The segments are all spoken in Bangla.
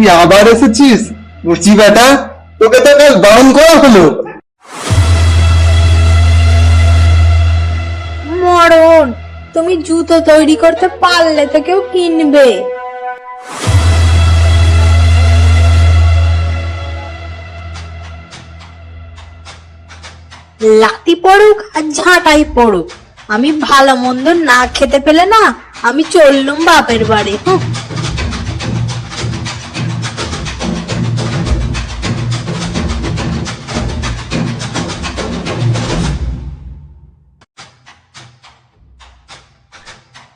তুই আবার এসেছিস? বুঝছি বেটা, তোকে তো কাল বারণ করা হলো। মরণ, তুমি জুতো তৈরি করতে পারলে তো কেউ কিনবে। লাতি পড়ুক আর ঝাঁটাই পড়ুক, আমি ভালো মন্দ না খেতে পেলে না আমি চললুম বাপের বাড়ি। হুঁ।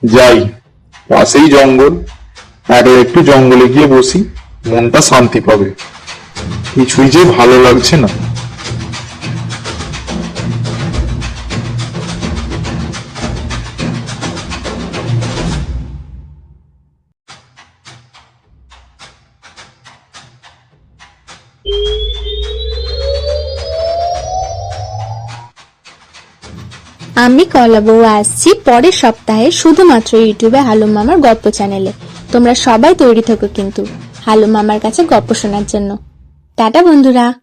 যাই, পাশেই জঙ্গল, আরও একটু জঙ্গলে গিয়ে বসি, মনটা শান্তি পাবে। কিছুই যে ভালো লাগছে না। আমি কলা বউ আসছি পরের সপ্তাহে শুধুমাত্র ইউটিউবে হালু মামার গল্প চ্যানেলে। তোমরা সবাই তৈরি থাকো কিন্তু হালু মামার কাছে গল্প শোনার জন্য। টাটা বন্ধুরা।